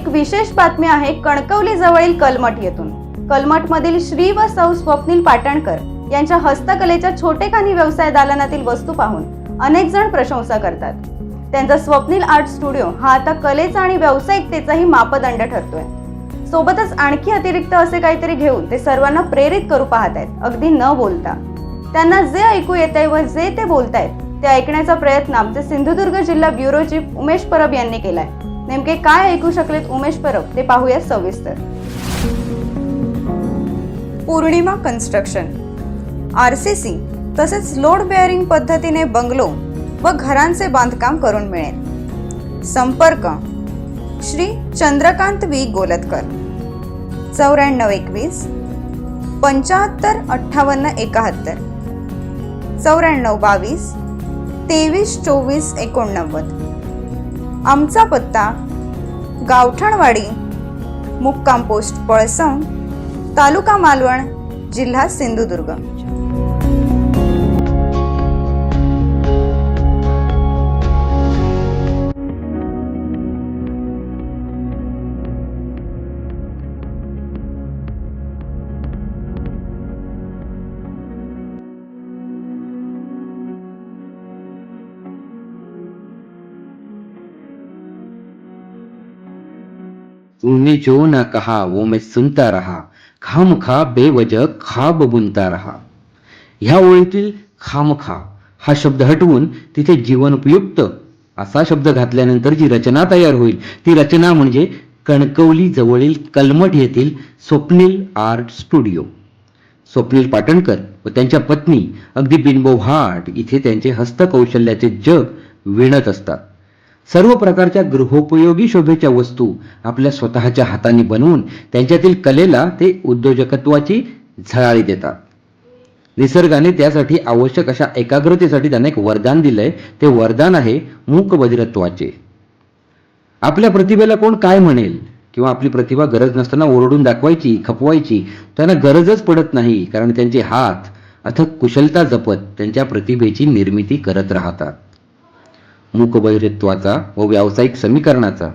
एक विशेष बातमी आहे कणकवली जवळील कलमठ येथून. कलमठ मधील श्री व सौ स्वप्नील पाटणकर यांच्या हस्तकलेच्या छोटेखानी व्यवसाय दालनातील वस्तू पाहून अनेक जण प्रशंसा करतात. त्यांचा स्वप्नील आर्ट स्टुडिओ हा आता कलेचा आणि व्यावसायिकतेचाही मापदंड ठरतोय. सोबतच आणखी अतिरिक्त असे काहीतरी घेऊन ते सर्वांना प्रेरित करू पाहत आहेत अगदी न बोलता. त्यांना जे ऐकू येत आहे व जे ते बोलतायत ते ऐकण्याचा प्रयत्न आमचे सिंधुदुर्ग जिल्हा ब्युरो चीफ उमेश परब यांनी केलाय. नेमके काय ऐकू शकलेत उमेश परब ते पाहूया सविस्तर. Purnima construction R C C तसेच लोड बेअरिंग पद्धतीने बंगलो व घरांचे बांधकाम करून मिळेल. संपर्क. श्री चंद्रकांत वी गोलतकर. चौऱ्याण्णव एकवीस. पंच्याहत्तर अठ्ठावन्न एकाहत्तर. चौऱ्याण्णव बावीस. तेवीस चोवीस एकोणनव्वद. आमचा पत्ता गावठणवाडी मुक्काम पोस्ट पळसण तालुका मालवण जिल्हा सिंधुदुर्ग. तुम्ही जो ना कहा वो मैं सुनता रहा। खामखा बेवजह खाब बुनता रहा। ह्या ओळीतील खामखा हा शब्द हटवून तिथे जीवनोपयुक्त असा शब्द घातल्यानंतर जी रचना तयार होईल ती रचना म्हणजे कणकवली जवळील कलमठ येथील स्वप्नील आर्ट स्टुडिओ. स्वप्नील पाटणकर व त्यांच्या पत्नी अगदी बिनबोभाट इथे त्यांचे हस्तकौशल्याचे जग विणत असतात. सर्व प्रकारच्या गृहोपयोगी शोभेच्या वस्तू आपल्या स्वतःच्या हाताने बनवून त्यांच्यातील कलेला ते उद्योजकत्वाची झळाळी देतात. निसर्गाने त्यासाठी आवश्यक अशा एकाग्रतेसाठी त्यांना एक वरदान दिलंय. ते वरदान आहे मूक मूकबधिरत्वाचे. आपल्या प्रतिभेला कोण काय म्हणेल? किंवा आपली प्रतिभा गरज नसताना ओरडून दाखवायची खपवायची त्यांना गरजच पडत नाही कारण त्यांचे हात अथक कुशलता जपत त्यांच्या प्रतिभेची निर्मिती करत राहतात. मूकबहिरत्वाचा व व्यावसायिक समीकरणाचा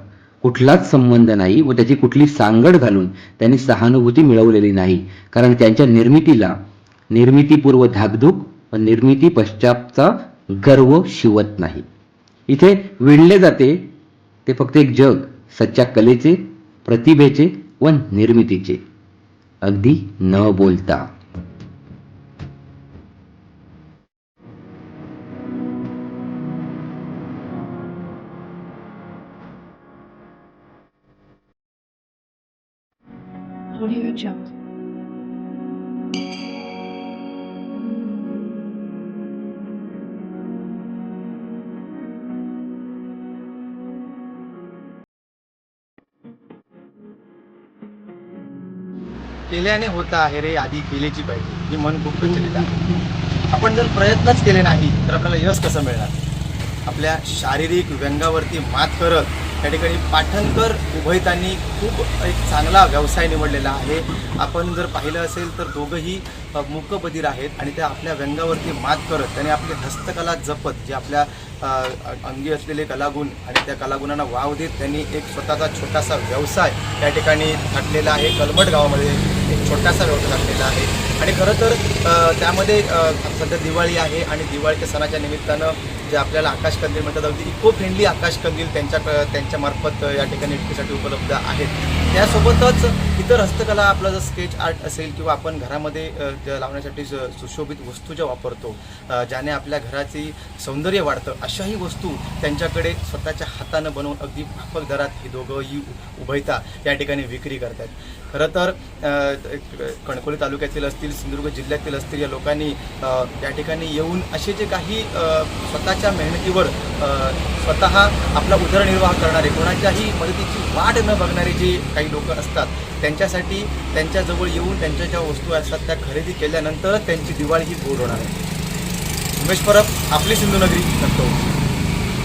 कुठलाच संबंध नाही व त्याची कुठली सांगड घालून त्यांनी सहानुभूती मिळवलेली नाही. कारण त्यांच्या निर्मितीला निर्मितीपूर्व धाकधूक व निर्मिती पश्चातचा गर्व शिवत नाही. इथे विणले जाते ते फक्त एक जग सच्च्या कलेचे प्रतिभेचे व निर्मितीचे. अगदी न बोलता. Audio Jungle. केल्याने होता आहे रे आधी केलेची पाहिजे. हे मन खूप प्रचलित आहे. आपण जर प्रयत्नच केले नाही तर आपल्याला यश कसं मिळणार? आपल्या शारीरिक व्यंगावरती मात करत त्या ठिकाणी पाठणकर उभयतांनी खूप एक चांगला व्यवसाय निवडलेला आहे. आपण जर पाहिलं असेल तर दोघंही अ, मूकबधीर आहेत आणि त्या आपल्या व्यंगावरती मात करत त्याने आपली हस्तकला जपत जे आपल्या अंगी असलेले कलागुण आणि त्या कलागुणांना वाव देत त्यांनी एक स्वतःचा छोटासा व्यवसाय त्या ठिकाणी थाटलेला आहे. कलमट गावामध्ये एक छोटासा व्यवसाय घातलेला आहे. आणि खरं तर त्यामध्ये सध्या दिवाळी आहे आणि दिवाळीच्या सणाच्या निमित्तानं जे आपल्याला आकाश कंदील म्हणतात अगदी इको फ्रेंडली आकाश कंदील त्यांच्या त्यांच्यामार्फत या ठिकाणी विक्रीसाठी उपलब्ध आहेत. त्यासोबतच इतर हस्तकला आपलं जर स्केच आर्ट असेल किंवा आपण घरामध्ये लावण्यासाठी सुशोभित वस्तू ज्या वापरतो ज्याने आपल्या घराची सौंदर्य वाढतं अशाही वस्तू त्यांच्याकडे स्वतःच्या हातानं बनवून अगदी माफक दरात हे दोघंही उ- उभयता या ठिकाणी विक्री करतात. खरं तर कणकोली तालुक्यातील असतील सिंधुदुर्ग जिल्ह्यातील असतील या लोकांनी या ठिकाणी येऊन असे जे काही स्वतःच्या मेहनतीवर स्वतः आपला उदरनिर्वाह करणारे कोणाच्याही मदतीची वाट न बघणारे जे काही लोक असतात त्यांच्यासाठी त्यांच्याजवळ येऊन त्यांच्या ज्या वस्तू असतात त्या खरेदी केल्यानंतरच त्यांची दिवाळी ही गोड होणार आहे. उमेश परब आपली सिंधुनगरी नक्की.